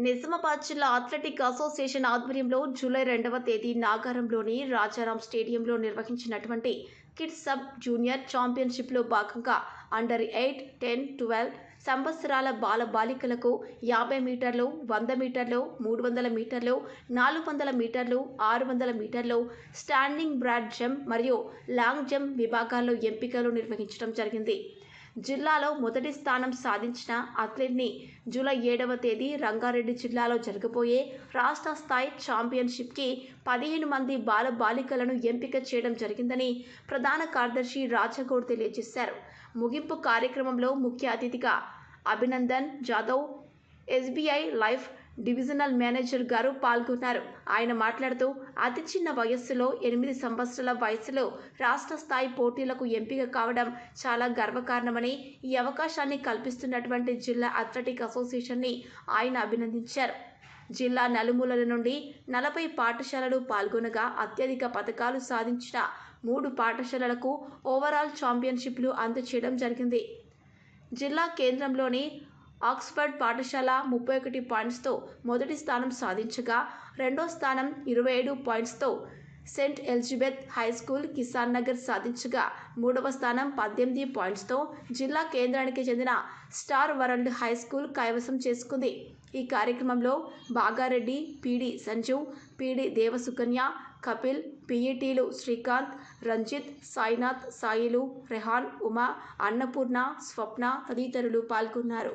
నిజామాబాద్ జిల్లా athletic association ఆధ్వర్యంలో July రెండవ తేదీ నాగారంలోని రాజారాం స్టేడియంలో నిర్వహించినటువంటి కిడ్స్ సబ్ జూనియర్ ఛాంపియన్షిప్లో భాగంగా అండర్ ఎయిట్ టెన్ ట్వెల్వ్ సంవత్సరాల బాల బాలికలకు యాభై మీటర్లు వంద మీటర్లు మూడు వందల మీటర్లు నాలుగు వందల మీటర్లు ఆరు వందల మీటర్లు స్టాండింగ్ బ్రాడ్ జంప్ మరియు లాంగ్ జంప్ విభాగాల్లో ఎంపికలు నిర్వహించడం జరిగింది. జిల్లాలో మొదటి స్థానం సాధించిన అథ్లెట్ని జూలై ఏడవ తేదీ రంగారెడ్డి జిల్లాలో జరగబోయే రాష్ట్ర స్థాయి ఛాంపియన్షిప్కి పదిహేను మంది బాల బాలికలను ఎంపిక చేయడం జరిగిందని ప్రధాన కార్యదర్శి రాజగౌడ్ తెలియజేశారు. ముగింపు కార్యక్రమంలో ముఖ్య అతిథిగా Abhinandan Jadhav SBI life divisional manager గారు పాల్గొన్నారు. ఆయన మాట్లాడుతూ అతి చిన్న వయస్సులో ఎనిమిది సంవత్సరాల వయసులో రాష్ట్ర స్థాయి పోటీలకు ఎంపిక కావడం చాలా గర్వకారణమని ఈ అవకాశాన్ని కల్పిస్తున్నటువంటి జిల్లా అథ్లెటిక్ అసోసియేషన్ని ఆయన అభినందించారు. జిల్లా నలుమూలల నుండి నలభై పాఠశాలలు పాల్గొనగా అత్యధిక పథకాలు సాధించిన మూడు పాఠశాలలకు ఓవరాల్ ఛాంపియన్షిప్లు అందచేయడం జరిగింది. జిల్లా కేంద్రంలోని ఆక్స్ఫర్డ్ పాఠశాల ముప్పై ఒకటి పాయింట్స్తో మొదటి స్థానం సాధించగా రెండో స్థానం ఇరవై ఏడు పాయింట్స్తో saint Elizabeth high school Kisan Nagar సాధించగా మూడవ స్థానం పద్దెనిమిది పాయింట్స్తో జిల్లా కేంద్రానికి చెందిన స్టార్ వరల్డ్ హై స్కూల్ కైవసం చేసుకుంది. ఈ కార్యక్రమంలో బాగారెడ్డి పీడి సంజీవ్ పీడి దేవసుకన్య కపిల్ పీఈటీలు శ్రీకాంత్ రంజిత్ సాయినాథ్ సాయిలు రెహాన్ ఉమా అన్నపూర్ణ స్వప్న తదితరులు పాల్గొన్నారు.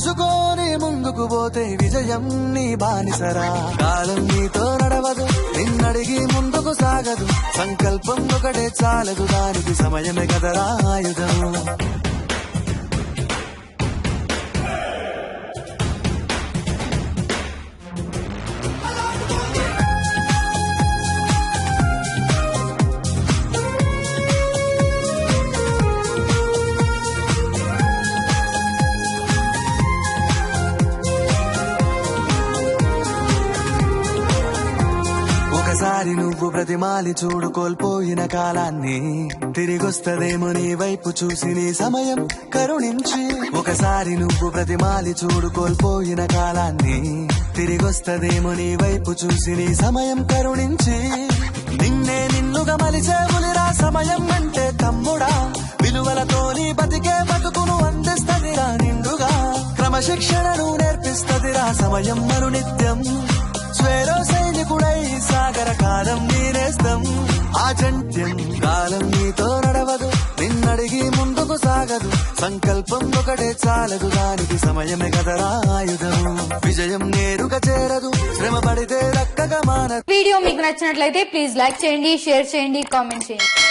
తెలుసుకొని ముందుకు పోతే విజయం నీ బానిసరా. కాలం నీతో నడవదు నిన్నడిగి ముందుకు సాగదు. సంకల్పం ఒకటే చాలదు దానికి సమయమే కదరా ఆయుధం. నువ్వు ప్రతిమాలి చూడు కోల్పోయిన కాలాన్ని. తిరిగొస్తదేమో నీ వైపు చూసి నీ సమయం కరుణించి. ఒకసారి నువ్వు ప్రతిమాలి చూడు కోల్పోయిన కాలాన్ని. తిరిగొస్తదేమో నీ వైపు చూసి నీ సమయం కరుణించి. నిన్నే నిన్నుగా మలిచేవులిరా సమయం అంటే తమ్ముడా. విలువలతో నీ బతికే బతుకును అందిస్తదిరా నిండుగా. క్రమశిక్షణను నేర్పిస్తదిరా సమయం మరు నిత్యం స్వేరో సైనికుడై సాగర కాలం ఆ ఆచంట్యం కాలం నీతో నడవదు. నిన్నడిగి ముందుకు సాగదు. సంకల్పం ఒకటే చాలదు. దానికి సమయమే కదరా ఆయుధం విజయం నేరుగా చేరదు. శ్రమ పడితే రక్కగా మానదు. వీడియో మీకు నచ్చినట్లయితే ప్లీజ్ లైక్ చేయండి షేర్ చేయండి కామెంట్ చేయండి.